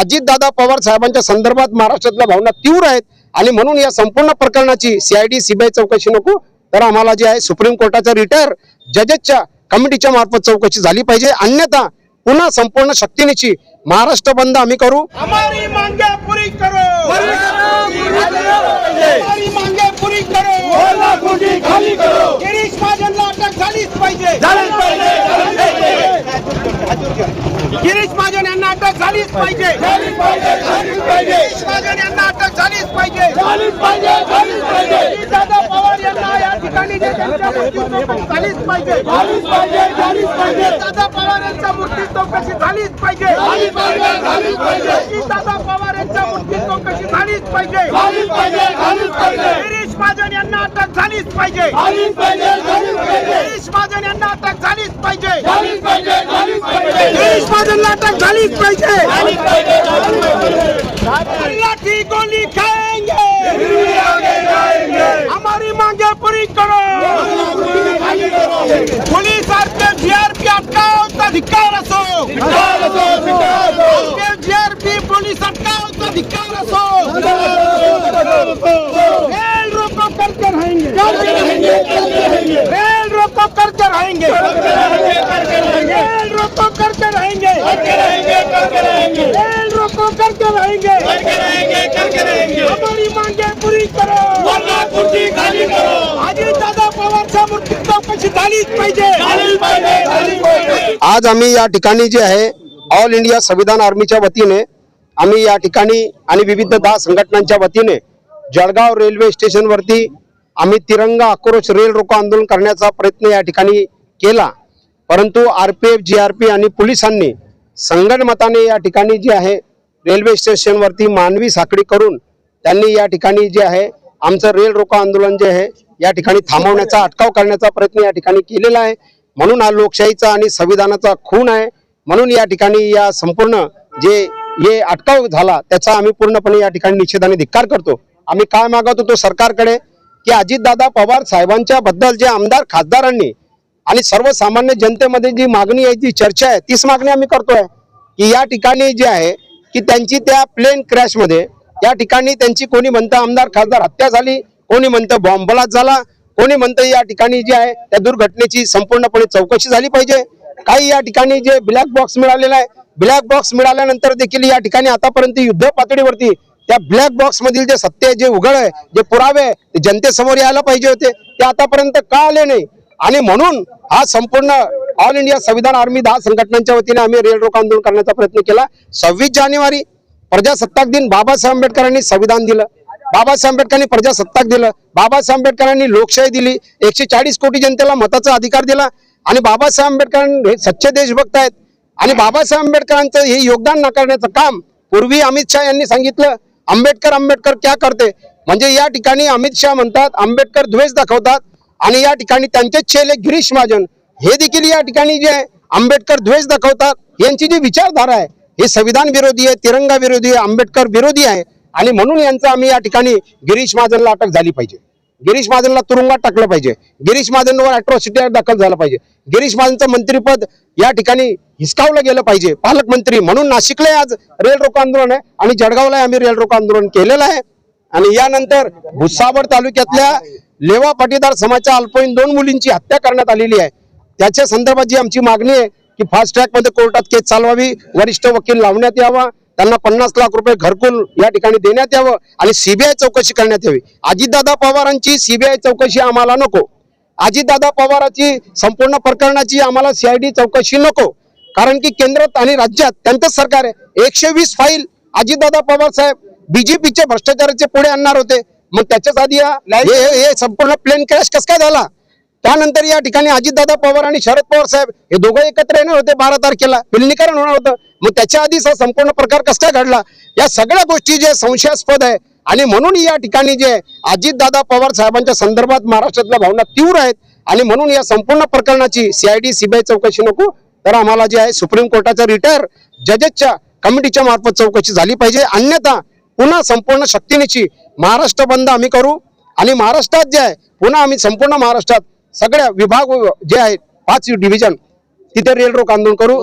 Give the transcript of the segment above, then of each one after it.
अजितदादा पवार साहेबांच्या संदर्भात महाराष्ट्रातल्या भावना तीव्र आहेत. आणि म्हणून या संपूर्ण प्रकरणाची सीआयडी सीबीआय चौकशी नको. तर आम्हाला जे आहे सुप्रीम कोर्टाच्या रिटायर जजेसच्या कमिटीच्या मार्फत चौकशी झाली पाहिजे. अन्यथा पुन्हा संपूर्ण शक्तीनिशी महाराष्ट्र बंद आम्ही करू. हमारी मांगे पूरी करो। हमारी मांगे पूरी करो। खाली करो। गिरीश महाजनला अटक झालीच पाहिजे झालीच पाहिजे। गिरीश महाजन यांना अटक झालीच पाहिजे झालीच पाहिजे झालीच पाहिजे गिरीश महाजन यांना अटक झालीच पाहिजे झालीच पाहिजे झालीच पाहिजे दादा पवार यांना या ठिकाणी झालीच पाहिजे दादा यांच्या मृत्यू चौकशी पाहिजे दादा पवार यांच्या झालीच पाहिजे झालीच पाहिजे गिरीश महाजन यांना अटक झालीच पाहिजे झालीच पाहिजे झालीच पाहिजे गिरीश महाजन यांना अटक झालीच पाहिजे झालीच पाहिजे झालीच पाहिजे गिरीश महाजनला अटक झालीच पाहिजे झालीच पाहिजे झालीच पाहिजे लाठी गोली खाएँगे। हमारी मांगे पूरी करो। पुलिस जीआरपी अटकाओ तो धिक्कार असो जीआरपी पुलिस अटकाओ तो धिक्कार असो रेल रोको करके रहेंगे करके रहेंगे करके रहेंगे रेल रोको करते रहेंगे करके रेल रोको करते रहेंगे हमारी मांगे पूरी करो वरना कुर्सी खाली करो अजित दादा पवार मृत्यू चौकशी झालीच पाहिजे झालीच पाहिजे आज आम्ही या ठिकाणी जे आहे ऑल इंडिया संविधान आर्मीच्या वतीने आम्ही या ठिकाणी आणि विविध दहा संघटनांच्या वतीने जळगाव रेल्वे स्टेशनवरती आम्ही तिरंगा आक्रोश रेल रोको आंदोलन करण्याचा प्रयत्न या ठिकाणी केला. परंतु R P F G R P आणि पोलिसांनी संगणमताने या ठिकाणी जे आहे रेल्वे स्टेशनवरती मानवी साखळी करून त्यांनी या ठिकाणी जे आहे आमचं रेल रोको आंदोलन जे आहे या ठिकाणी थांबवण्याचा अटकाव करण्याचा प्रयत्न या ठिकाणी केलेला आहे. म्हणून हा लोकशाहीचा आणि संविधानाचा खून आहे. म्हणून या ठिकाणी या संपूर्ण जे हे अटकाव झाला त्याचा आम्ही पूर्णपणे या ठिकाणी निषेधाने धिक्कार करतो. आम्ही काय मागत होतो सरकारकडे? की अजितदादा पवार साहेबांच्या बद्दल जे आमदार खासदारांनी आणि सर्वसामान्य जनतेमध्ये जी मागणी आहे जी चर्चा आहे तीच मागणी आम्ही करतोय. की या ठिकाणी जे आहे की त्यांची त्या प्लेन क्रॅशमध्ये या ठिकाणी त्यांची कोणी म्हणतं आमदार खासदार हत्या झाली कोणी म्हणतं बॉम्ब ब्लास्ट झाला कोणी म्हणतं या ठिकाणी जे आहे त्या दुर्घटनेची संपूर्णपणे चौकशी झाली पाहिजे. काही या ठिकाणी जे ब्लॅक बॉक्स मिळालेला आहे ब्लॅक बॉक्स मिळाल्यानंतर देखील या ठिकाणी आतापर्यंत युद्ध पातळीवरती त्या ब्लॅक बॉक्स मधील जे सत्य आहे जे उघड आहे जे पुरावे ते जनतेसमोर यायला पाहिजे होते. ते आतापर्यंत का आले नाही? आणि म्हणून हा संपूर्ण ऑल इंडिया संविधान आर्मी दहा संघटनांच्या वतीने आम्ही रेल रोको आंदोलन करण्याचा प्रयत्न केला. सव्वीस जानेवारी प्रजासत्ताक दिन बाबासाहेब आंबेडकरांनी संविधान दिलं. बाबासाहेब आंबेडकरांनी प्रजासत्ताक दिलं. बाबासाहेब आंबेडकरांनी लोकशाही दिली. एकशे चाळीस कोटी जनतेला मताचा अधिकार दिला. आणि बाबासाहेब आंबेडकर हे सच्चे देशभक्त आहेत. आणि बाबासाहेब आंबेडकरांचं हे योगदान नाकारण्याचं काम पूर्वी अमित शहा यांनी सांगितलं. आंबेडकर आंबेडकर क्या करते? म्हणजे या ठिकाणी अमित शहा म्हणतात आंबेडकर द्वेष दाखवतात आणि या ठिकाणी त्यांचेच चेले गिरीश महाजन हे देखील या ठिकाणी जे आहे आंबेडकर द्वेष दाखवतात. यांची जी विचारधारा आहे हे संविधान विरोधी आहे तिरंगा विरोधी आहे आंबेडकर विरोधी आहे आणि म्हणून यांचं आम्ही या ठिकाणी गिरीश महाजनला अटक झाली पाहिजे. गिरीश महाजनला तुरुंगात टाकलं पाहिजे. गिरीश महाजनवर अॅट्रॉसिटी दाखल झालं पाहिजे. गिरीश महाजनचं मंत्रीपद या ठिकाणी हिसकावलं गेलं पाहिजे. पालकमंत्री म्हणून नाशिकला आज रेल रोको आंदोलन आहे आणि जळगावला आम्ही रेल रोको आंदोलन केलेलं आहे. आणि यानंतर भुसावळ तालुक्यातल्या लेवा पाटीदार समाजाच्या अल्पवयीन दोन मुलींची हत्या करण्यात आलेली आहे. त्याच्या संदर्भात जी आमची मागणी आहे की फास्ट ट्रॅकमध्ये कोर्टात केस चालवावी वरिष्ठ वकील लावण्यात यावा त्यांना पन्नास लाख रुपये घरकुल या ठिकाणी देण्यात यावं आणि सीबीआय चौकशी करण्यात यावी. अजितदादा पवारांची सीबीआय चौकशी आम्हाला नको. अजितदादा पवाराची संपूर्ण प्रकरणाची आम्हाला सीआयडी चौकशी नको. कारण की केंद्रात आणि राज्यात त्यांचंच सरकार आहे. एकशे वीस फाईल अजितदादा पवार साहेब बीजेपीचे भ्रष्टाचाराचे पुढे आणणार होते. मग त्याच्याच आधी हे हे संपूर्ण प्लेन क्रॅश कस काय झाला? त्यानंतर या ठिकाणी अजितदादा पवार आणि शरद पवार साहेब हे दोघं एकत्र येणार होते बारा तारखेला. विलिनीकरण होणार होतं. मग त्याच्या आधीच हा संपूर्ण प्रकार कसा घडला? या सगळ्या गोष्टी जे संशयास्पद आहे आणि म्हणून या ठिकाणी जे अजितदादा पवार साहेबांच्या संदर्भात महाराष्ट्रातल्या भावना तीव्र आहेत आणि म्हणून या संपूर्ण प्रकरणाची सीआयडी सीबीआय चौकशी नको. तर आम्हाला जे आहे सुप्रीम कोर्टाच्या रिटायर जजेसच्या कमिटीच्या मार्फत चौकशी झाली पाहिजे. अन्यथा पुन्हा संपूर्ण शक्तीनिशी महाराष्ट्र बंद आम्ही करू. आणि महाराष्ट्रात जे आहे पुन्हा आम्ही संपूर्ण महाराष्ट्रात सगळ्या विभाग जे आहेत पाच डिव्हिजन तिथे रेल रोक आंदोलन करू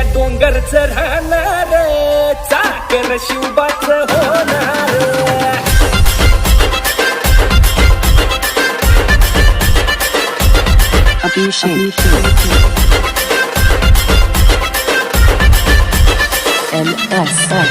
भिगड्या डोंगरच राहणार चाकर शिवबाच होणार Abhishek. NSF.